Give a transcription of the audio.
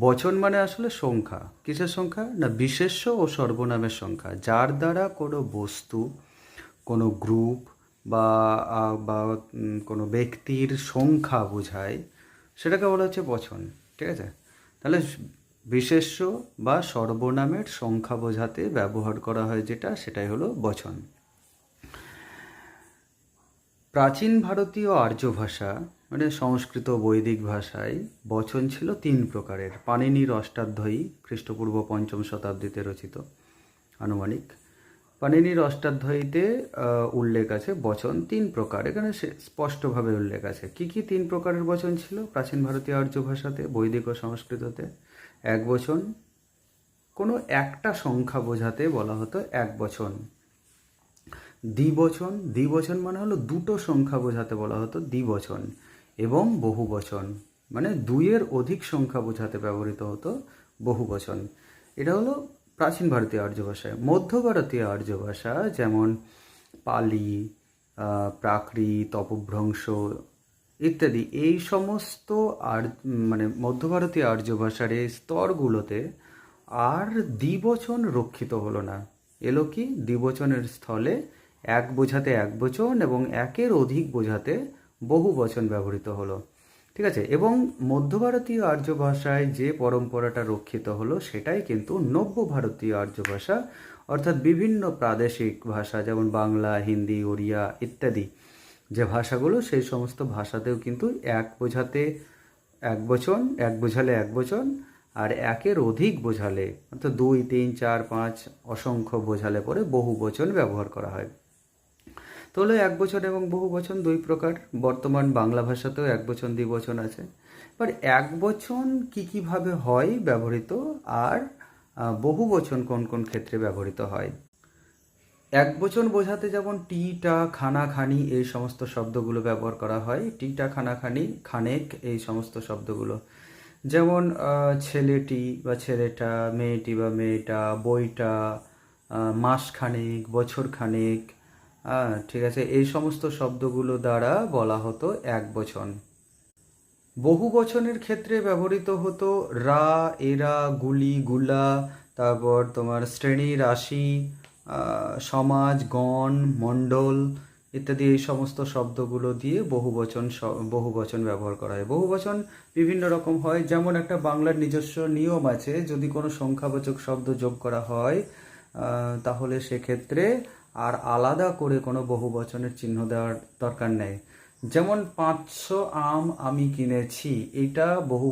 বচন মানে আসলে সংখ্যা। কিসের সংখ্যা? না, বিশেষ্য ও সর্বনামের সংখ্যা। যার দ্বারা কোনো বস্তু, কোনো গ্রুপ বা বা কোনো ব্যক্তির সংখ্যা বোঝায়, সেটাকে বলা হচ্ছে বচন। ঠিক আছে? তাহলে বিশেষ্য বা সর্বনামের সংখ্যা বোঝাতে ব্যবহার করা হয় যেটা, সেটাই হলো বচন। প্রাচীন ভারতীয় আর্য ভাষা মানে সংস্কৃত বৈদিক ভাষায় বচন ছিল তিন প্রকারের। পাণিনির অষ্টাধ্যায়ী, খ্রিস্টপূর্ব পঞ্চম শতাব্দীতে রচিত, আনুমানিক। পাণিনির অষ্টাধ্যায়ীতে উল্লেখ আছে বচন তিন প্রকার। এখানে স্পষ্টভাবে উল্লেখ আছে। কি কি তিন প্রকারের বচন ছিল প্রাচীন ভারতীয় আর্য ভাষাতে, বৈদিক ও সংস্কৃততে? এক বচন, কোনো একটা সংখ্যা বোঝাতে বলা হতো এক বচন। দ্বিবচন দ্বিবচন মানে হলো দুটো সংখ্যা বোঝাতে বলা হতো দ্বিবচন। এবং বহুবচন। মানে দুইয়ের অধিক সংখ্যা বোঝাতে ব্যবহৃত হতো বহুবচন। এটা হলো প্রাচীন ভারতীয় আর্য ভাষায় মধ্য ভারতীয় আর্য ভাষা যেমন পালি প্রাকৃত অপভ্রংশ ইত্যাদি, এই সমস্ত আর মানে মধ্য ভারতীয় আর্য ভাষার এই স্তরগুলোতে আর দ্বিবচন রক্ষিত হলো না। এলো কি? দ্বিবচনের স্থলে এক বোঝাতে এক বচন এবং একের অধিক বোঝাতে বহু বচন ব্যবহৃত হলো। ঠিক আছে? এবং মধ্য ভারতীয় আর্য ভাষায় যে পরম্পরাটা রক্ষিত হলো, সেটাই কিন্তু নব্য ভারতীয় আর্য ভাষা অর্থাৎ বিভিন্ন প্রাদেশিক ভাষা, যেমন বাংলা, হিন্দি, ওড়িয়া ইত্যাদি যে ভাষাগুলো, সেই সমস্ত ভাষাতেও কিন্তু এক বোঝাতে এক বচন, এক বোঝালে এক বচন, আর একের অধিক বোঝালে, অর্থাৎ দুই, তিন, চার, পাঁচ অসংখ্য বোঝালে পরে বহু বচন ব্যবহার করা হয়। তো হলো এক বচন এবং বহু বচন দুই প্রকার। বর্তমান বাংলা ভাষাতেও এক বচন দ্বিবচন আছে। এবার এক বচন কি কীভাবে হয় ব্যবহৃত? আর বহু বচন কোন কোন ক্ষেত্রে ব্যবহৃত হয়? এক বচন বোঝাতে যেমন টিটা খানা খানি এই সমস্ত শব্দগুলো ব্যবহার করা হয়। টিটা খানা খানি খানেক এই সমস্ত শব্দগুলো। যেমন ছেলেটি বা ছেলেটা মেয়েটি বা মেয়েটা বইটা আহ, মাসখানেক বছর খানেক ঠিক আছে। এই সমস্ত শব্দগুলো দ্বারা বলা হতো এক বচন। বহু বচনের ক্ষেত্রে ব্যবহৃত হতো রা, এরা, গুলি, গুলা, তারপর তোমার শ্রেণি, রাশি সমাজ, গণ, মণ্ডল ইত্যাদি এই সমস্ত শব্দগুলো দিয়ে বহুবচন বহুবচন ব্যবহার করা হয়। বহুবচন বিভিন্ন রকম হয়। যেমন একটা বাংলার নিজস্ব নিয়ম আছে, যদি কোনো সংখ্যাবাচক শব্দ যোগ করা হয় তাহলে সেক্ষেত্রে আর আলাদা করে কোনো বহু বচনের চিহ্ন দেওয়ার দরকার নেই। যেমন পাঁচশো আম আমি কিনেছি, এটা বহু